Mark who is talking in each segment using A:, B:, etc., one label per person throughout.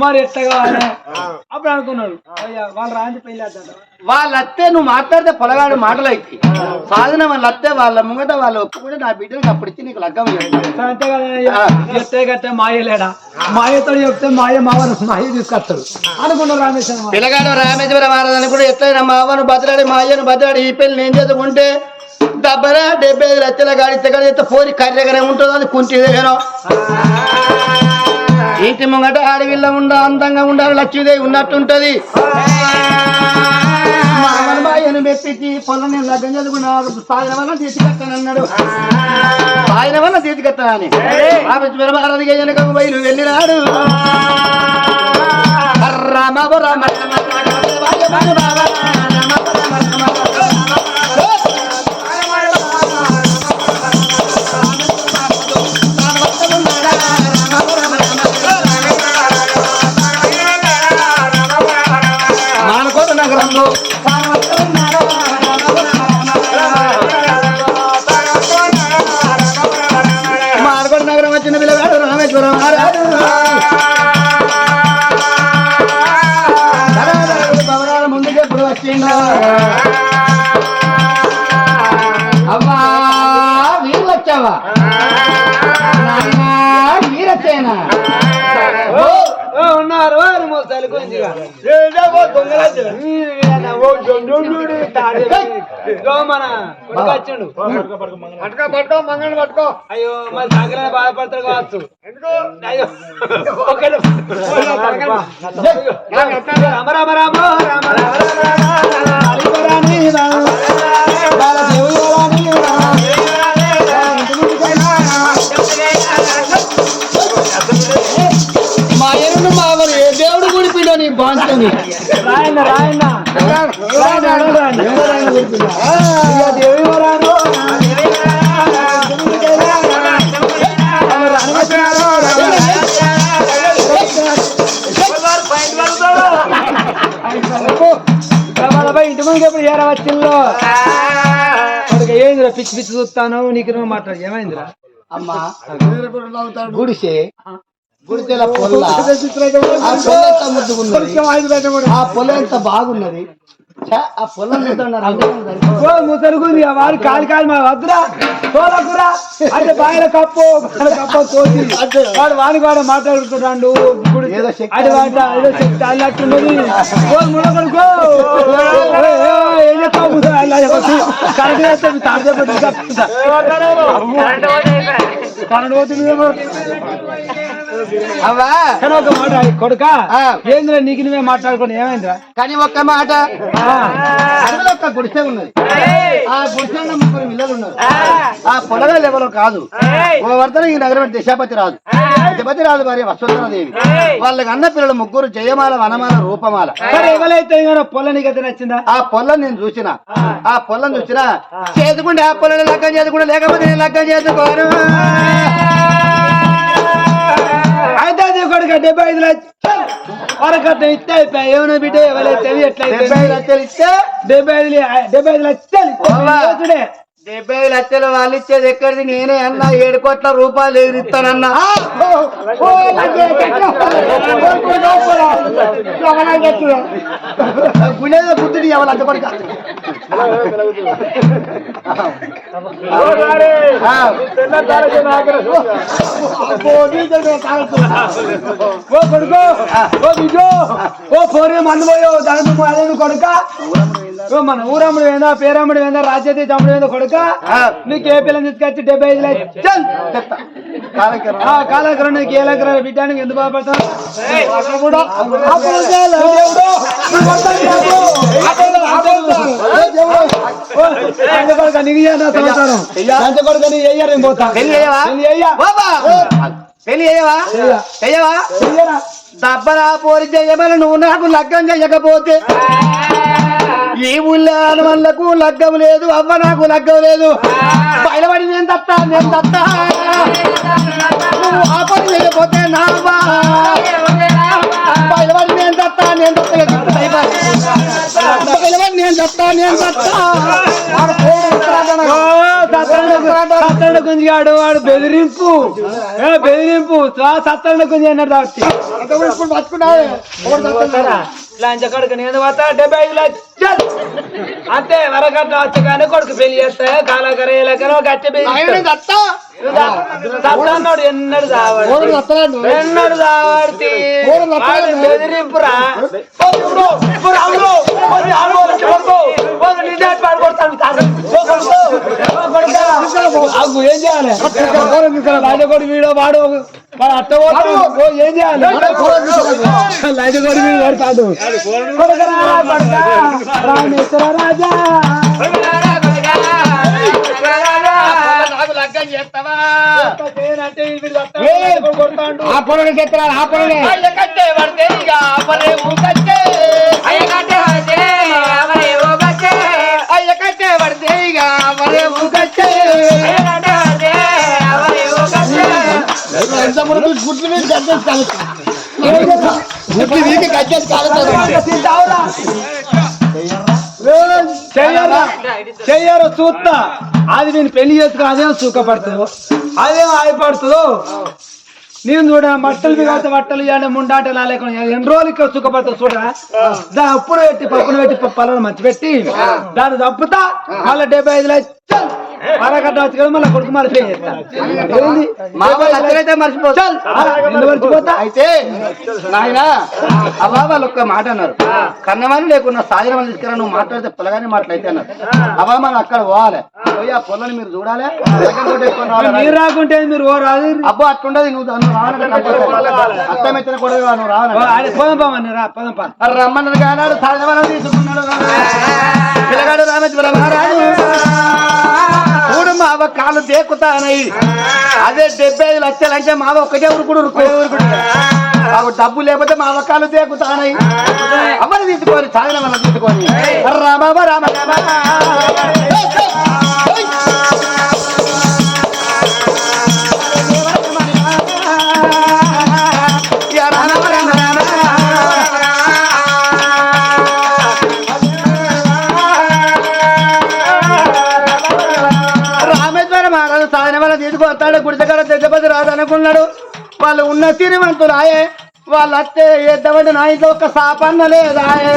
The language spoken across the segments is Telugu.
A: మరి అప్పుడు అనుకున్నాడు అయ్యా వాళ్ళు రాంది పెళ్ళి
B: వాళ్ళ అత్తే నువ్వు మాట్లాడితే పొలగాడు మాటలు అయితే సాధన వాళ్ళ అత్తే వాళ్ళ ముంగట వాళ్ళు ఒప్పుకుంటే నా బిడ్డలకు అప్పుడు ఇచ్చి నీకు లగ్గం చేయాలి.
A: అంతే కదా అయ్యా. ఎట్టే గట్టే మాయ లేడా? మాయతో చెప్తే మాయ మావను మాయ తీసుకొస్తాడు. అనుకున్నాడు రామేశ్వరం
B: పిల్లగాడు రామేశ్వర మహారాజు కూడా ఎట్లయినా మా అవ్వను బతలాడి మా అయ్యను బతలాడి ఈ పెళ్ళి నేను చేసుకుంటే డబ్బరా డెబ్బై ఐదు లక్షల గాడి ఇత్తగాడి ఎత్తే పోరి కర్రెగానే ఉంటుందో అది కుంటి దగ్గర ఇంటి ముంగట ఆడవిల్ల ఉండ అందంగా ఉండాలి లక్ష్మీదేవి ఉన్నట్టుంటది మా అవ్వను మా అయ్యను మెప్పించి పొలం నేను లగ్గం చదువుకున్నా సాగిన వల్ల తీసుకెత్తానన్నాడు సాగిన వల్ల బయలు వెళ్ళినాడు రామ రామ
A: ఉన్నారు వారు మోసాలు కొడుకు వచ్చిండు
B: పట్టుకో పట్టుకో మంగళ పట్టుకో
A: అయ్యో మరి సాగరనే బాధపడతాడు కావచ్చు అయ్యో ఒకడు. రామ రామ రామ రామ రామ ఇక దేవి వరాను ఇంటి ముందు ఎప్పుడు ఏరా వచ్చిందో వాడికి ఏందిరా పిచ్చి పిచ్చి చూస్తాను నీకు మాట్లాడు. ఏమైందిరా?
B: అమ్మా. గుడిసే. గుడిసెల పొల్ల. ఆ పొల్ల ఎంత ముద్దుగున్నది ఆ పొల ఎంత బాగున్నది? ఆ పొలం
A: ఓ ముసరుగుంది ఆ వాడు కాలు కాలు మా వద్దురా. తోలకురా అంటే బాయిల కప్పు తోసి వాడు వాడు మాట్లాడుతున్నాడు. ఇప్పుడు
B: ఏదో శక్తి
A: అది వాడు ఏదో శక్తి ఏం చెప్తావు ముసలి అల్లా చెప్పచ్చు కరెంట్
B: అవ్వా?
A: కానీ ఒక మాట కొడుక
B: ఆ.
A: ఏంద్రా నీకు నువ్వే మాట్లాడుకొని ఏమైందిరా?
B: కానీ ఒక్క మాట. ఒక్క గుడిసె ఉన్నది. ఆ గుడిసెలో ముగ్గురు పిల్లలు ఉన్నారు. ఆ. పొలగా లెవెలో కాదు. ఓ వర్తన ఈ నగరం దశాపతి రాజు. దశపతి రాజు భార్య వసుంధరాదేవి. వాళ్ళకి అన్న పిల్లలు ముగ్గురు జయమాల వనమాల రూపమాల.
A: సరే ఎవరైతే పొల నీకు అయితే నచ్చిందా?
B: ఆ పొలం నేను చూసిన. ఆ. పొలం చూసిన చేసుకుంటే ఆ పొలం లగ్గం చేసుకుంటే లేకపోతే నేను లగ్గం చేసుకోను
A: అయితే కొడుక డెబ్బై ఐదు లక్షలు వరకట్నం ఇస్తే ఏమైనా బిడ్డ ఎవరైతే ఎట్లయితే
B: డెబ్బై ఐదు లక్షలు ఇస్తే
A: డెబ్బై ఐదు డెబ్బై ఐదు లక్షలు.
B: డెబ్బై ఐదు లక్షలు వాళ్ళు ఇచ్చేది ఎక్కడిది నేనే అన్నా ఏడు కోట్ల రూపాయలు ఎదురిస్తానన్నా గుండెలో బుద్ధుడు ఎవరు అంత
A: ఓ కొడుకో ఓ బిజో ఓ ఫోరే మందు పోయో దాని అదే కొడుక మన ఊరమ్ముడు ఏందా పేరమ్ముడు ఏందా రాజ్యతే తమ్ముడు ఏందా కొడుక? నీకు ఏ పిల్లని తీసుకొచ్చి డెబ్బై ఐదు లక్షలు కాలకరం నీకు ఏ లెక్కర బిడ్డానికి ఎందుకు నీకు సంవత్సరం? కొడుకా, నీకు పోతా.
B: పెళ్ళి చేయవా? చేయవా?
A: ఇయ్యరా.
B: దబ్బరా పోరి చెయ్యమని నువ్వు నాకు లగ్గం చెయ్యకపోతే ఈ ఊళ్ళో ఆడవాళ్ళకు లగ్గం లేదు అవ్వ నాకు లగ్గం లేదు. బయలుపడి నేను తత్తా నేను తత్తా. నువ్వు ఆ పని చేయకపోతే నా బయలుపడి నేను తత్తా నేను తత్తా. నేను
A: సత్తరణ గుంజిగాడు వాడు బెదిరింపు. బెదిరింపు. సత్తరణ గుంజి అన్నాడు లంచ కొడుకు నేను పోతా డెబ్బై ఐదు లక్షలు అంతే వరకట్ట వచ్చగానే కొడుకు పెళ్ళి చేస్తా కాలకర ఎలకర గట్టి సత్తన్నాడు ఎన్నడు చావాడు ఎన్నడు బెదిరింపురా ఏం చేయాలి? రాజకోడి వీడో వాడు వాడు అట్ట పోతాడు. ఓ, ఏం చేయాలి? రాజకోడి వీడు పడతాడు రాజా.
B: ఆ పొలం ఎత్తరా ఆ పొలం కట్టే పడితే ఇక పనే ఊకట్టే అయ్య కట్టే పడితే అయ్య కట్టే పడితే ఇక పనే ఊకట్టే గుడ్లు మీద గడ్డేసి కాలుతారు గుడ్లు వీకి
A: తింటావురా? చెయ్యరా చెయ్యారో చూస్తా అది నేను పెళ్ళి చేసుకుని అదేం సుఖపడుతుందో అదేం ఆయపడుతుందో నేను చూడ బట్టలు బిగాత బట్టలు ఇవ్వండి ముండాటలు లేకుండా ఎన్ని రోజులు ఇక్కడ సుఖపడుతుంది చూడరా దాని అప్పుడు పెట్టి పప్పును పెట్టి పప్పులను మంచి పెట్టి దాన్ని తప్పుతా మళ్ళీ డెబ్బై ఐదు లక్షలు అరగడ్డ వచ్చి కదా మళ్ళీ కొడుకు
B: మర్చిపోతా అయితే నాయన అవ్వ వాళ్ళు ఒక్క మాట అన్నారు. కన్నవాళ్ళు లేకున్నా వాళ్ళు తీసుకురా నువ్వు మాట్లాడితే పొలగానే మాట్లాడితే అన్నారు. అవ్వ మనం అక్కడ పోవాలి. పోయి ఆ పొలని మీరు చూడాలి.
A: మీరు రాకుంటే మీరు ఓ రాదు.
B: అబ్బో అట్లుండదు నువ్వు అత్తమెత్తిన కూడా నువ్వు రావాలి
A: ఆడ పోదాం పామని రా పోదాం పా
B: రమ్మన్నది కానాడు సాధనం తీసుకున్నాడు పిల్లగాడు రామేశ్వర మహారాజు మావ కాలు దేకుతానయి అదే డెబ్బై ఐదు లక్షలు అంటే మావ ఒక్కటే ఉరుకుడు ఉరుకు ఉరుకుడు మాకు డబ్బు లేకపోతే మావ కాలు దేకుతానయి అమ్మని తీసుకొని సాధన వల్ల తీసుకొని రామ రామ రామ రాదు అనుకున్నాడు. వాళ్ళు ఉన్న తిరుమంతులు ఆయే. వాళ్ళు అత్తే ఎద్దమంటే నా ఇంట్లో ఒక్క సాపన్న లేదాయే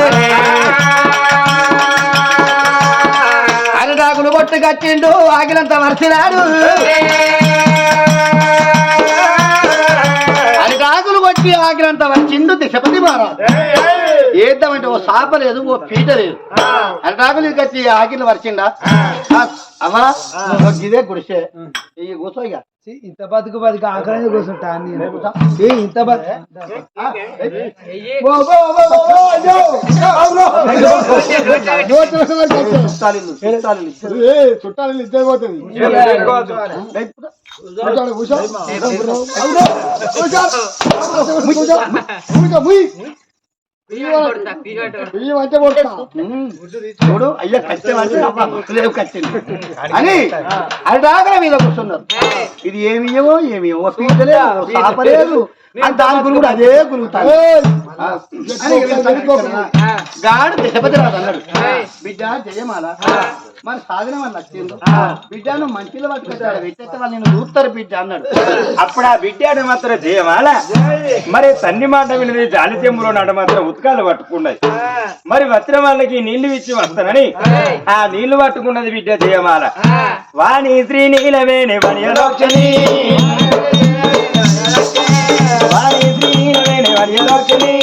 B: అరిటాకులు కొట్టి కట్టిండు ఆగినంత మర్చినాడు. అరిటాకులు కొట్టి ఆగినంత వచ్చిండు దిశపతి మహారాజు. ఏద్దామంటే ఓ సాప లేదు ఓ పీట లేదు. అరిటాకులు కట్టి ఆగిన వరిచిండా అవ్వా ఓ గిదే గుడిసే. ఈ కూర్చో ఇక.
A: ఇంత బతుకు బతుకు ఆకలి కూర్చుంటా ఇంత బతుకు
B: చుట్టాలిల్లు, చుట్టాలిల్లు. ఉమ్. చూడు అయ్యా కట్టె అంటే అబ్బా లేవు కట్టింది అని అరిటాకుల మీద కూర్చున్నారు. ఇది ఏమి ఏమో ఏమి ఓ పీట దాని గురువు కూడా అదే గురుగుతాడు గాడు అన్నాడు. బిడ్డ జయమాల. మరి సాధన వాళ్ళు వచ్చిండు బిడ్డ నువ్వు మంచిలో వ్యక్తి వాళ్ళు నేను చూస్తారు బిడ్డ అన్నాడు.
C: అప్పుడు ఆ బిడ్డ మాత్రం జయమాల. మరి తన్ని మాట వినది జాలి చెంబులో నాట మాత్రం ఉతకాలు పట్టుకున్నది మరి వచ్చిన వాళ్ళకి నీళ్ళు ఇచ్చి వస్తానని ఆ నీళ్ళు పట్టుకున్నది బిడ్డ జయమాల. వాణి శ్రీ నీలవేణి వాణి వనియలోచని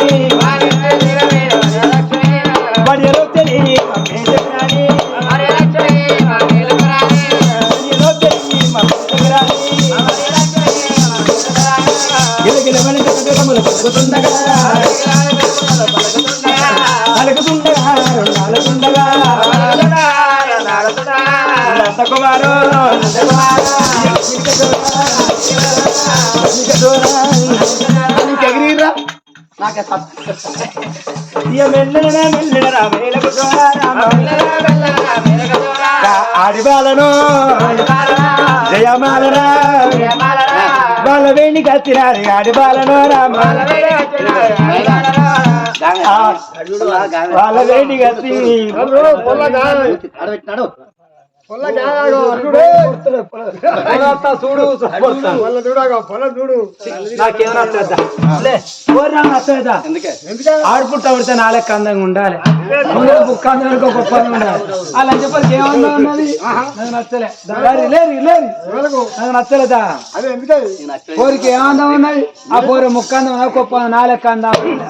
C: వనియలోచని మమ్మే జగరాని వనియలోచని
B: నాకే
C: ఆడిబాలను జయమాలరా బాలవేణి కత్తిరారి ఆడిబాలను రామ. బాలవేణి కత్తి
D: చూడు.
A: చూడు చూడు.
D: పొల్ల చూడగో, పొల్ల చూడు.
A: నాకేమైనా వస్తుందా? లే ఓరి నాకు నచ్చలేదా
D: ఎందుకే?
A: ఆడుకుంటా ఉడితే నాలెక్క అందంగా ఉండాలి. బుక్క అందంగా గొప్పగా ఉండాలి ఆ లంచపల్లికి ఏమన్నా ఉన్నది? నాకు నచ్చలే. దారి లేరి లేరి
D: ఎవరకు?
A: నాకు నచ్చలేదా
D: అదే ఎందుకే?
A: పోరికి ఏమందం ఉన్నది? ఆ పోరి ముక్క అందం గొప్ప నాలెక్క అందం
D: నచ్చకుండా.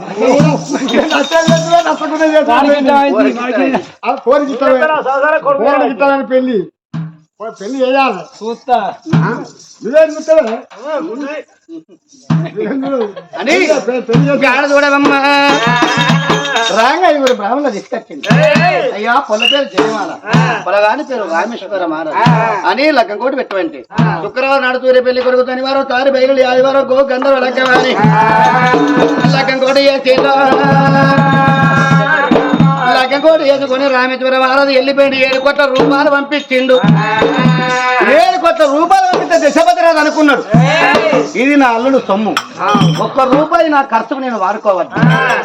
D: పెళ్ళి పెళ్ళి చేయాలి?
A: చూస్తా?
D: నువ్వేం చూస్తావే?
B: చూడవమ్మా. రాంగా ఇవి బ్రాహ్మణులు తీసుకొచ్చింది అయ్యా పొల పేరు జయమాల. పొలగాని పేరు రామేశ్వర మహారాజ్ అని లగ్గం కోటి పెట్టవంటి శుక్రవారం నాడు సూర్య పెళ్ళి కొడుకు శనివారం తారి బయలు ఆదివారం గో గంధర్వ లగ్గవాని లగ్గం కోటి చేసేదో లగ్గం కోటి వేసుకొని రామేశ్వర మహారాజు వెళ్ళిపోయింది ఏడు కోట్ల రూపాయలు పంపించిండు. ఏడు కోట్ల రూపాయలు పంపిస్తే దశపతిరాజు అనుకున్నాడు. ఇది నా అల్లుడు సొమ్ము. ఒక్క రూపాయి నా ఖర్చుకు నేను వాడుకోవద్దు.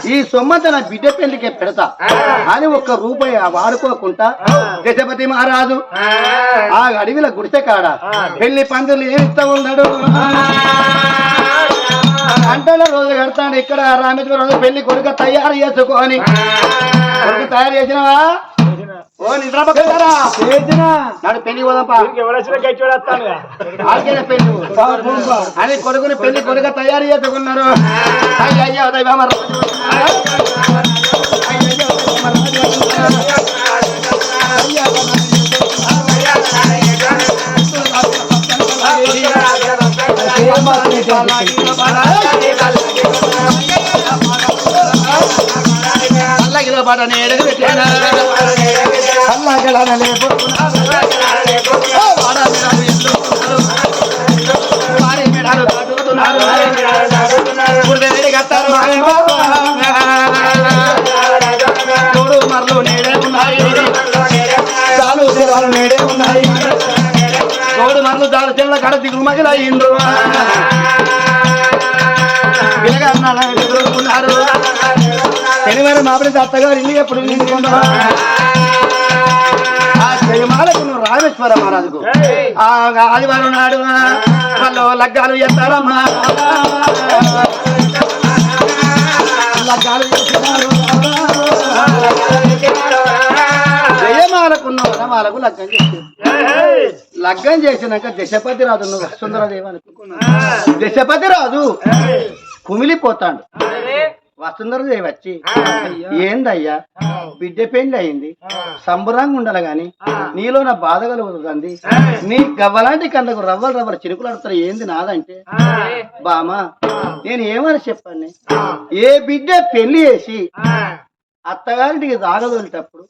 B: ఈ సొమ్మంతా నా బిడ్డ పెళ్ళికే పెడతా. అని ఒక్క రూపాయి వాడుకోకుండా దశపతి మహారాజు ఆ. అడవిల గుడిసె కాడ పెళ్ళి పందులు ఏమి ఇస్తా ఉన్నాడు అంటలో రోజు కడతాడు. ఇక్కడ రామేశ్వరం రోజు పెళ్ళి కొడుక తయారు చేసుకొని. కొడుకు తయారు చేసినవా? ఓ నిద్రపక్కరా
A: చేసిన.
B: నాడు పెళ్ళి? పోదాంపా పెళ్ళి అని కొడుకుని పెళ్ళి కొడుక తయారు చేసుకున్నారు. మాయమ్మ. తోడు మరలు నేడే ఉన్నాయి చాలు నేడే ఉన్నాయి తోడు మరలు దాడు చెల్ల కడ దిగులు మగిలయ్యిండ్రు? పిల్లగారు ఎదుర్కొన్నారు శనివారం మామిడి అత్తగారు ఇల్లు ఎప్పుడు నిండుకున్నా ఆ జయమాలకు నువ్వు రామేశ్వర మహారాజుకు. ఆదివారం నాడు వాళ్ళు లగ్గాలు చేస్తారమ్మా లగ్గాలు చేస్తున్నారు నువ్వు వనమాలకు లగ్గం చేసి లగ్గం చేసినాక దశపతి రాజు నువ్వు వసుంధరదేవి అనుకున్నావు దశపతి రాజు కుమిలిపోతాడు. వసుంధరదేవి వచ్చి ఏందయ్యా? బిడ్డ పెళ్ళి అయింది సంబరంగా ఉండాలి గాని నీలో నా బాధ కలుగుతుంది నీ గవ్వలాంటి కళ్ళకు రవ్వలు రవ్వలు చిరుకులు ఆడుతారు ఏంది నాదంటే? బామా నేను ఏమని చెప్పాను ఏ బిడ్డ పెళ్ళి చేసి అత్తగారింటికి తాగదోలేటప్పుడు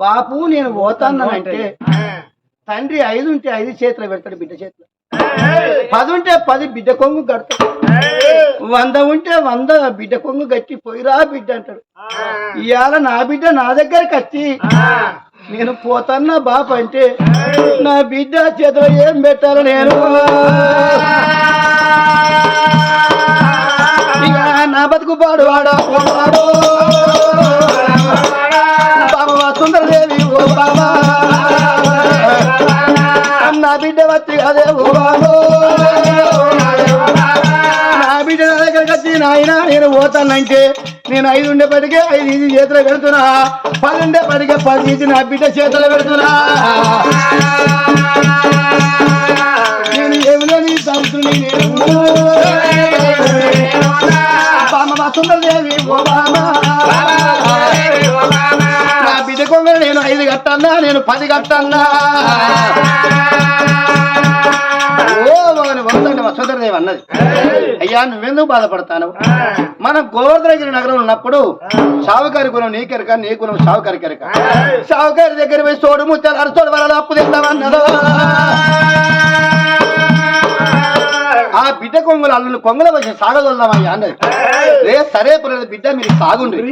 B: బాపు నేను పోతానంటే తండ్రి ఐదు ఉంటే ఐదు చేతులు పెడతాడు బిడ్డ చేతిలో. పది ఉంటే పది బిడ్డ కొంగు కడతాడు. వంద ఉంటే వంద బిడ్డ కొంగు గట్టి పోయిరా బిడ్డ అంటాడు. ఇవాళ నా బిడ్డ నా దగ్గరికి వచ్చి నేను పోతాన్నా బాపు అంటే నా బిడ్డ చేతిలో ఏం పెట్టాలి నేను. నా బతుకు పాడు వాడా బిడ్డ వచ్చి అదే నా బిడ్డ నా దగ్గరకు వచ్చి నాయన నేను పోతానంటే నేను ఐదు ఉండేపటికే ఐదు ఇది చేతిలో పెడుతున్నా. పది ఉండేపటికే పది ఇది నా బిడ్డ చేతిలో పెడుతున్నా. కట్టన్నా నేను పది కట్టన్నా. ఓ వందండి వసుంధరదేవి అన్నది. అయ్యా నువ్వెందుకు బాధపడతాను? మనం గోవర్ధనగిరి నగరం ఉన్నప్పుడు సావుకారి కులం నీ కెరక నీ కులం సావుకారి కెరక. సావుకారి దగ్గర పోయి సోడు ముత్యాలు అరసోడు వరాలు అప్పు తెస్తామన్నదో ఆ బిడ్డ కొంగులు అల్లుని కొంగుల వచ్చి సాగదొల్దామయ్యా అన్నది. రే సరే పర్లేదు బిడ్డ మీరు సాగుండ్రి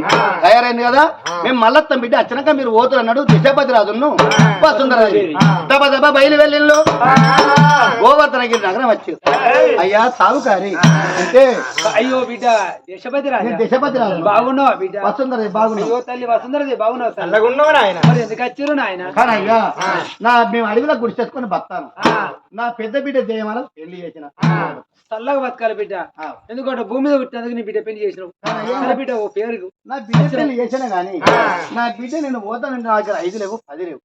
B: తయారైంది కదా? మేము మళ్ళత్తం బిడ్డ వచ్చినాక మీరు ఓతులు అన్నాడు దిశపతి రాజును వసుంధరాజు దబ దబ బయలు వెళ్ళిళ్ళు. గోవర్ధనగిరి నగరం వచ్చి. అయ్యా సాగుకారి. అంటే
A: అయ్యో బిడ్డ యశపతి రాజా
B: దిశపతి రాజు
A: బాగున్నావా బిడ్డ?
B: వసుంధర బాగున్నావు.
A: అయ్యో తల్లి వసుంధరది బాగున్నావు
C: నాయన?
A: మరి ఎందుకు వచ్చిర్రు నాయన?
B: కానీ అయ్యా నా మేము అడవిలో గుడి చేసుకొని బతాను నా పెద్ద బిడ్డ జయమాల పెళ్ళి చేసిన.
A: చల్లగా బతకాలి బిడ్డ. ఎందుకంటే భూమి మీద పుట్టినందుకు నీ బిడ్డ పెళ్ళి చేసినావు. బిడ్డ ఓ పేరు
B: నా బిడ్డ పెళ్ళి చేసిన గాని నా బిడ్డ నేను పోతానంటే నా దగ్గర ఐదు లేవు పది లేవు.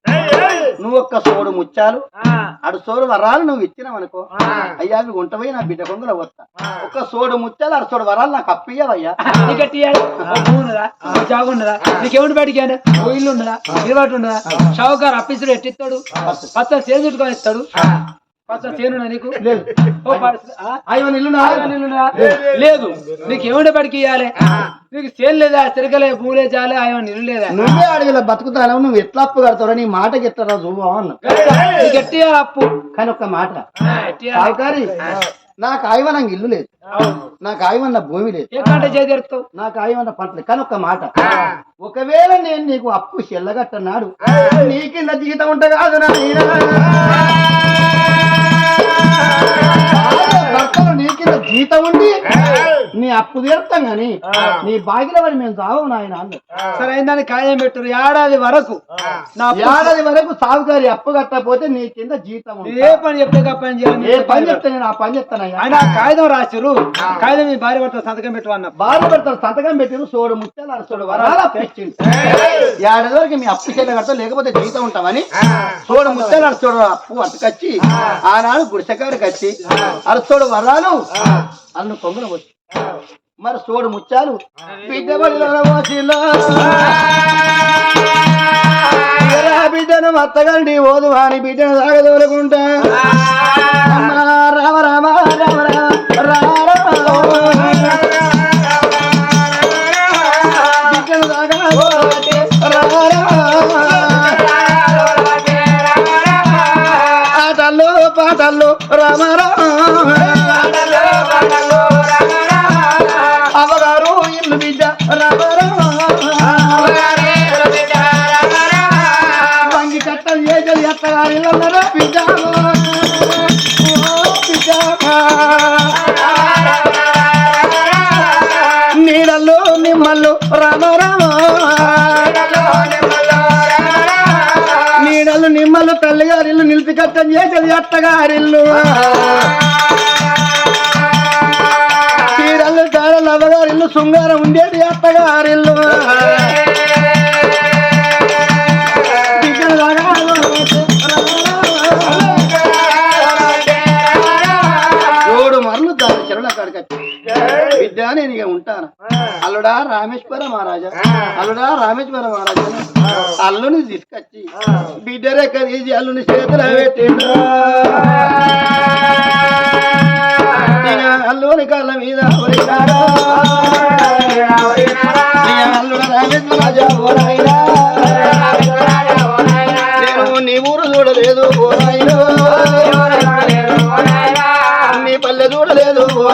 B: నువ్వు ఒక్క సోడు ముచ్చాలు అడు సోడు వరాలు నువ్వు ఇచ్చినావు అనుకో అయ్యా అవి ఉంటపోయి నా బిడ్డ కొంగుల వస్తా ఒక్క సోడు ముచ్చాలు అడు సోడు వరాలు నాకు అప్పియ్యవయ్యా.
A: నీకు ఎట్టియాలి ఓ భూమి ఉన్నదా? ఓ జాగు ఉన్నదా? నీకేమిటి బయటికి ఓ ఇల్లు ఉన్నదా? ఇరువాటు ఉన్నదా? షావుకారు అప్పిస్తుడు ఎట్టిస్తాడు? పచ్చ చేను చుట్టుకొని ఇస్తాడు? నీకు?
B: లేదు.
A: ఓ పచ్చ- ఆ?
B: అయ్యో నిల్లు నా
A: ఆరు నెలలు ఉన్నదా? లేదు. నీకేమిటి బడికి ఇయ్యాలి? నీకు చేను లేదా తిరగలే పూలే చాలే ఆయన నిల్లు లేదా?
B: నువ్వే అడవిలో బతుకుతాను నువ్వు ఎట్లా అప్పు కడతావు నీ మాటకి ఎట్లా రాజు అన్న.
A: నీకు ఎట్టియాలి అప్పు.
B: కానీ ఒక్క మాట. నాకు ఆయవనంగా ఇల్లు లేదు. నాకు ఆయవన్న భూమి లేదు. నాకు ఆయవన్న పంటలు కానీ ఒక్క మాట. ఒకవేళ నేను నీకు అప్పు చెల్లగట్టన్నాడు నీ కింద జీతం ఉంట కాదు నీ కింద జీతం ఉండి నీ అప్పు తీరుతాం గాని నీ బాగిల వాడి మేము చావం నాయన
A: సరే అయిందని ఖాయం పెట్టరు. ఏడాది వరకు నా
B: ఏడాది వరకు సాగుగారి అప్పు కట్టకపోతే నీ కింద జీతం.
A: ఏ పని చెప్తే పని చేయాలి?
B: ఏ పని చెప్తే నేను ఆ పని చెప్తానయ్యా
A: ఆయన కాగితం రాసిరు కాగితం మీ భార్య భర్త సంతకం పెట్టమన్న
B: బాధ పెడతారు సంతకం పెట్టిన సోడు ముత్యాలు అర సోడు వరాలు అప్పించింది ఏడాది వరకు మీ అప్పు చెల్ల కడతాం లేకపోతే జీతం ఉంటామని సోడు ముత్యాలు అర సోడు అప్పు అట్టుకొచ్చి ఆనాడు గుడిసెకాడికి వచ్చి అరసోడు వరాలు అన్ను కొంగున వచ్చి మరి సోడు ఎరా బిడ్డను మత్తగండి ఓదు అని బిడ్డను సాగదోలుకుంటా. రామ రామ రామ రామ రామ. ఏజలు ఎత్తగారి బిడ్డ ఓ నిమ్మలు నీడల్లో నిమ్మల్లో రామ రామ. నీడలు నిమ్మలు తల్లిగారిల్లు నిలిపి కట్టం చేసేది అత్తగారిల్లు. చీరలు చారలు అవ్వగారిల్లు శృంగారం ఉండేది అత్తగారిల్లు. బిడ్డ నేను ఇక ఉంటాను? అల్లుడా రామేశ్వర మహారాజా. అల్లుడా రామేశ్వర మహారాజా. అల్లుని తీసుకొచ్చి బిడ్డ రెక్క తీసి అల్లుని చేతులు పెట్టిండు. అల్లుని కళ్ళ మీద అల్లుడ రామేశ్వర రాజా ఓ నాయనా. నేను నీ ఊరు చూడలేదు ఓ నాయనా. నీ పల్లె చూడలేదు ఓ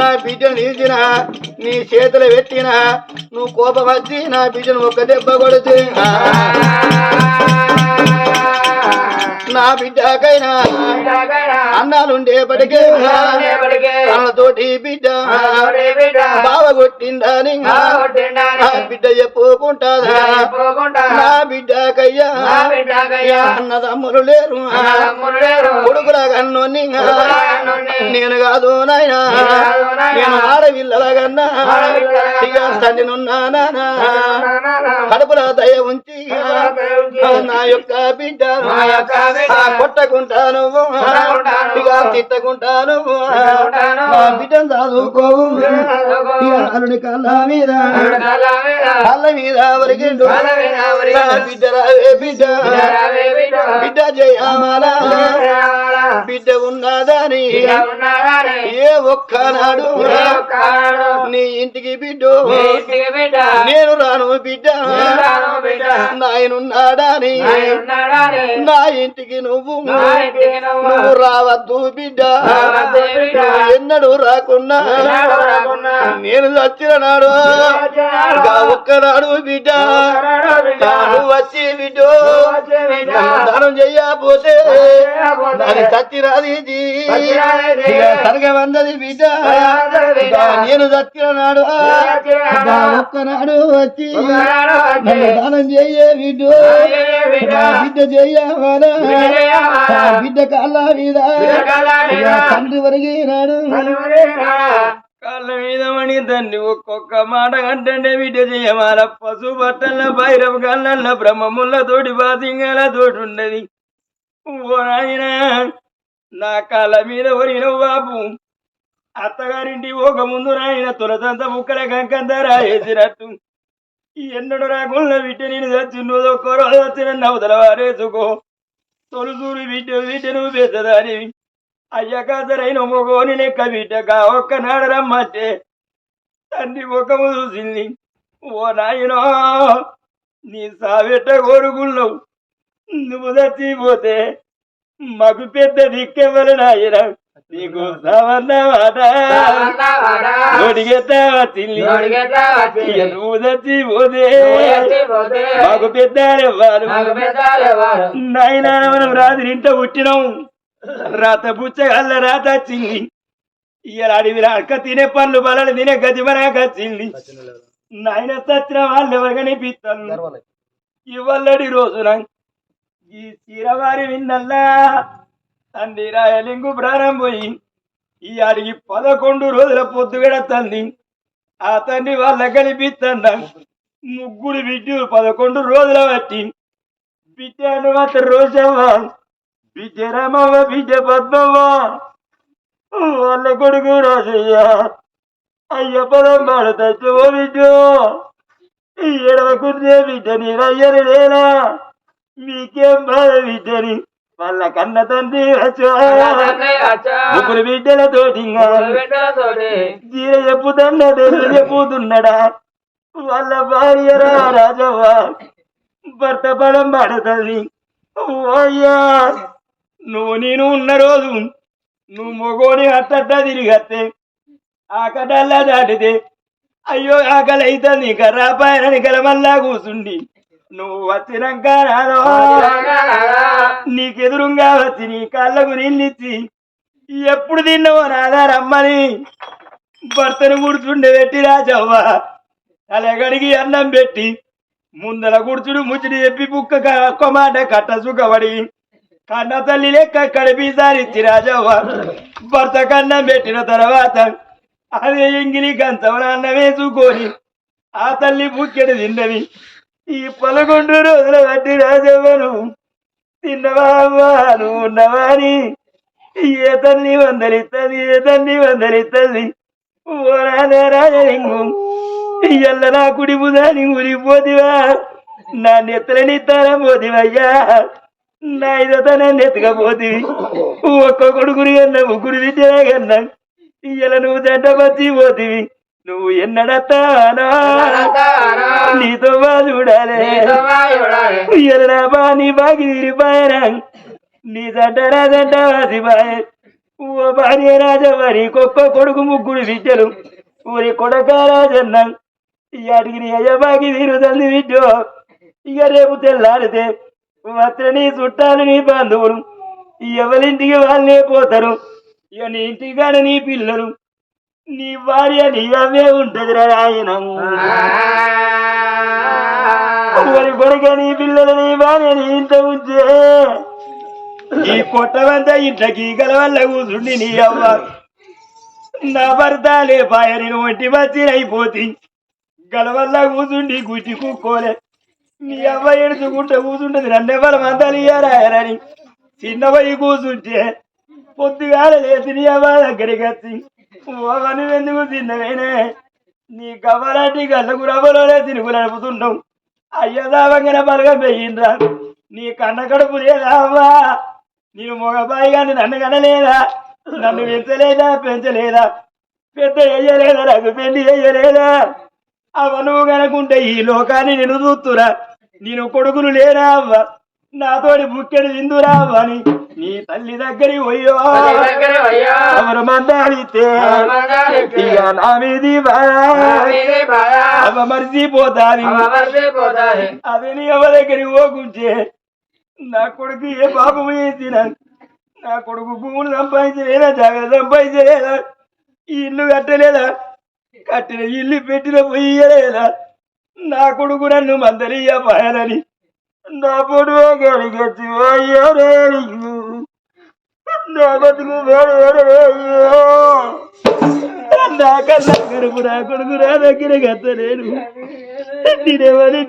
B: నా బిడ్డను నిలిచిన నీ చేతులు పెట్టిన నువ్వు కోపం వచ్చి నా బిడ్డను ఒక్క దెబ్బ కొడితే నా బిడ్డకైనా అన్నాలుండేపటికే తోటి బిడ్డ బావ కొట్టిందని బిడ్డ చెప్పుకుంటాదా నా బిడ్డకయ్యా. అన్నదమ్ములు లేరు. కొడుకుల కన్ను నేను కాదు నాయన. నేను ఆడవిల్లల కన్నా. ఇక తండ్రినున్నానా కడుపుల దయ ఉంచి నా యొక్క బిడ్డ కొట్టకుంటాను. ఇక తిట్టకుంటాను. నా బిడ్డను చదువుకోవు అల్లుడి కళ్ళ మీద కళ్ళ మీద వరిగిండు బిడ్డ రావే బిడ్డ. బిడ్డ జయమాల. బిడ్డ ఉన్నదని ఏ ఒక్కనాడు నీ ఇంటికి బిడ్డ. నేను రాను బిడ్డ. నాయనున్నాడని? నా ఇంటికి నువ్వు. నువ్వు. రావద్దు బిడ్డ. ఎన్నడూ రాకున్నా. నేను చచ్చిన నాడు. గా ఒక్కనాడు బిడ్డ. నువ్వు వచ్చి బిడ్డ దానం చెయ్యపోతే బిడ్డ. నేను చచ్చిన నాడు. గా ఒక్కనాడు వచ్చి దానం చెయ్యే బిడ్డ బిడ్డ చెయ్యవాడా నా బిడ్డ కాళ్ళ మీద. తండ్రి వరిగినాడు
C: కాళ్ళ మీద మణి తండ్రి ఒక్కొక్క మాట కంటే బిడ్డ చేయమాల పశు బట్టల భైరవ కళ్ళ బ్రహ్మముల తోటి బాసింగల తోటి ఉండది ఓ నాయన నా కాళ్ళ మీద ఒరిగిన బాబు అత్తగారింటి ఒక ముందు నాయన తులతంత ముక్కల కంకంత రాయేసినట్టు. ఎన్నడు రాకుండా బిడ్డ నేను చచ్చి ఒక్క వచ్చిన నవతల వారేసుకో తొలుసూరు బిడ్డ బిడ్డ నువ్వు పెద్దదాని అయ్యాక సరైన మొగోని లెక్క బిడ్డగా ఒక్కనాడు రమ్మంటే తండ్రి ముఖము చూసింది. ఓ నాయనో నీ సావెట్ట కోరుకున్నావు నువ్వు చచ్చిపోతే మగు పెద్ద దిక్కెవరు నాయన. నీకు ఇక నువ్వు చచ్చిపోతే మాకు పెద్దవారు నాయన మనం రాత్రి ఇంట పుట్టినాం. రాత పుచ్చగల్ల రాత వచ్చింది ఇవాళ అడవి అక్క తినే పళ్ళు బలలు తినే గది మనకు వచ్చింది నాయన చచ్చిన వాళ్ళు ఎవరు కనిపిస్తాను ఇవల్లడి రోజున. ఈ చీరవారి విన్నల్లా. తండ్రి రాయలింగు పోయి ఈ అడిగి పదకొండు రోజుల పొద్దుగడ తంది ఆ తండ్రి వాళ్ళ కనిపిస్తుండ ముగ్గురు బిడ్డలు పదకొండు రోజుల బట్టి మాత్రం రోజవ్వ బిడ్డ రామవ్వ బిడ్డ పద్మవ్వ. వాళ్ళ కొడుకు రాజయ్య. అయ్య పదం పాడతచ్చు ఓ బిడ్డ ఈ ఎడవ కుర్చే బిడ్డ నీ అయ్యని లేనా మీకేం బాధ బిడ్డని వాళ్ళ కన్న తండ్రి ముగ్గురు బిడ్డలతోటి జీర చెప్పుతున్నా చెప్పుతున్నాడా? వాళ్ళ భార్య రాజవ్వ. భర్త పడం పడుతుంది. అయ్యా. నువ్వు నేను ఉన్న రోజు నువ్వు మొగోని అత్తట్ట తిరిగత్తే ఆ దాటితే అయ్యో ఆకలి అవుతుంది కర్రా పైన గలమల్లా కూసుండి. నువ్వు వచ్చినాక రాదో నీకెదురుగా వచ్చి నీ కాళ్ళకు నీళ్ళిచ్చి ఎప్పుడు తిన్నావో నాదా రమ్మని. భర్తను కూర్చుండే పెట్టి రాజవ్వ తలగడిగి అన్నం పెట్టి ముందల కూర్చుడు ముచ్చిడి చెప్పి బుక్క కొమాట మాట కట్ట సుఖపడి కన్న తల్లి లెక్క కడిపిసారిచ్చి రాజవ్వ భర్త కన్నం పెట్టిన తర్వాత అదే ఎంగిలి గంతవన అన్నం వేసుకొని ఆ తల్లి బుక్కెడు తిన్నది. ఈ పదకొండు రోజుల బట్టి రాజవ్వను తిన్నవా నువ్వు ఉన్నవా అని ఏ తల్లి వందలిస్తుంది ఏ తల్లి వందలిస్తుంది ఓ రాజా రాజలింగం ఇయ్యల్ల నా కుడి బుధాని ఊరిపోతివా నా నెత్తలని తరం పోతివయ్యా? నా ఇదతన నెత్తకపోతివి ఒక్క కొడుకుని కన్నా ముగ్గురు విద్యనే కన్నా ఇయ్యల నువ్వు జంట వచ్చి పోతివి. నువ్వు ఎన్నడత్తానా? నీతో బా చూడాలి. ఇయ్యల నా బా నీ బాగి తీరిపాయన నీ జంట నా జంట వాసిపాయ ఓ భార్య రాజవారి కొక్క కొడుకు ముగ్గురు విద్యలు. ఊరి కొడక రాజన్న ఇయాటికి నీ అయ్యబాకి తీరుతుంది విద్యో ఇక రేపు తెల్లారితే మాత్రం నీ చుట్టాలు నీ బంధువులు ఎవరింటికి వాళ్ళే పోతారు. ఇక నీ ఇంటికి కానీ నీ పిల్లలు నీ భార్య నీ అవే ఉంటది ఆయన ఊరి కొడుక నీ పిల్లలు నీ భార్య నీ ఇంట ఉంచే ఈ కొట్టవంతా ఇంట్లోకి గల వల్ల కూర్చుండి నీ అవ్వ. నా భర్త లేపాయ నేను ఒంటి వచ్చి అయిపోతి గలవల్ల కూర్చుండి గుచ్చి కుక్కోలే. నీ అవ్వ ఎడుచుకుంటే కూర్చుంటుంది. రెండు ఎవరు మందలియారాయరని చిన్న పోయి కూర్చుంటే పొద్దుగాల లేచి నీ అవ్వ దగ్గరికి వచ్చి ఓవని ఎందుకు తిన్నవేనే? నీ గవ్వలాంటి గల్లకు రవ్వలోనే తిరుగు నడుపుతున్నావు. అయ్యదావంగన బలగం పెయ్యిండ్రా. నీ కన్న కడుపు లేదా అవ్వా? నేను మగబాయి కానీ నన్ను కనలేదా? నన్ను పెంచలేదా? పెంచలేదా? పెద్ద వేయలేదా నాకు పెళ్ళి వేయలేదా అవ నువ్వు కనుకుంటే ఈ లోకాన్ని నేను చూస్తురా నేను కొడుకులు లేరా అవ్వ నాతోటి బుక్కెడు విందురా అవ్వ అని నీ తల్లి దగ్గరి పోయో ఎవరు మందాలితే ఇక నా మీది అవ మరిచిపోతాది. అది నీ అవ దగ్గరికి పోకుంటే నా కొడుకు ఏ పాపం చేసిన? నా కొడుకు భూములు సంపాదించలేదా? జాగ్రత్త సంపాదించలేదా? ఈ ఇల్లు కట్టలేదా? కట్టిన ఇల్లు పెట్టిన పొయ్యలేదా నా కొడుకు నన్ను మందలియ పాయాలని. నా పొడువే గడిగచ్చి నా బతుకు నా కన్నా కొడుకు నా కొడుకు నా దగ్గర గత్తలేను నేనేమని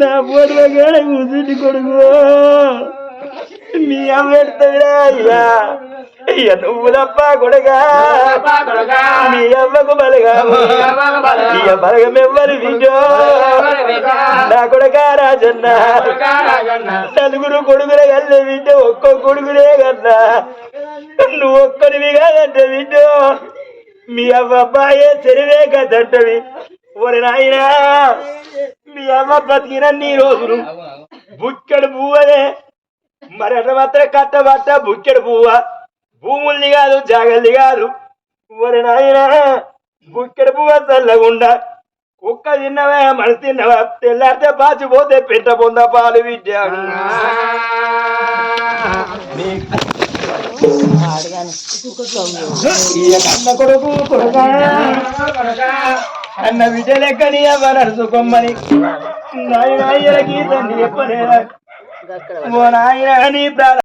C: నా పొడువ గడ కూర్చుండి కొడుకు. మీ అమ్మ పెడతావిరా అయ్యా. అయ్య నువ్వు తప్ప కొడగా మీ అమ్మకు బలగా. మీ బలగమెవ్వరు విజో నా కొడక రాజన్న. నలుగురు కొడుకులే కన్నా వింటే ఒక్కో కొడుకులే కన్నా. నువ్వు ఒక్కడివి కాదంటే వింటో. మీ అవ్వ అబ్బాయే చెరువే కదంటవి. ఒరి నాయనా మీ అమ్మ బతికిన నీ రోజులు బుక్కడు పువ్వనే. మరట అట్లా మాత్రం కట్టబట్ట బుక్కెడు పువ్వ. భూముల్ని కాదు జాగల్ని కాదు. మరి నాయన? బుక్కెడు పువ్వ చల్లగుండా. కుక్క తిన్నవే మన తిన్నవా. తెల్లారితే పాచిపోతే పెట్ట పొంద పాలు విద్య కన్న కొడుకు కొడుక? అన్న విజయ లెక్కని ఎవరు సుఖమ్మని. నాయన గీత చెప్పలేదా? ఓ నాయన నీ ప్రాణ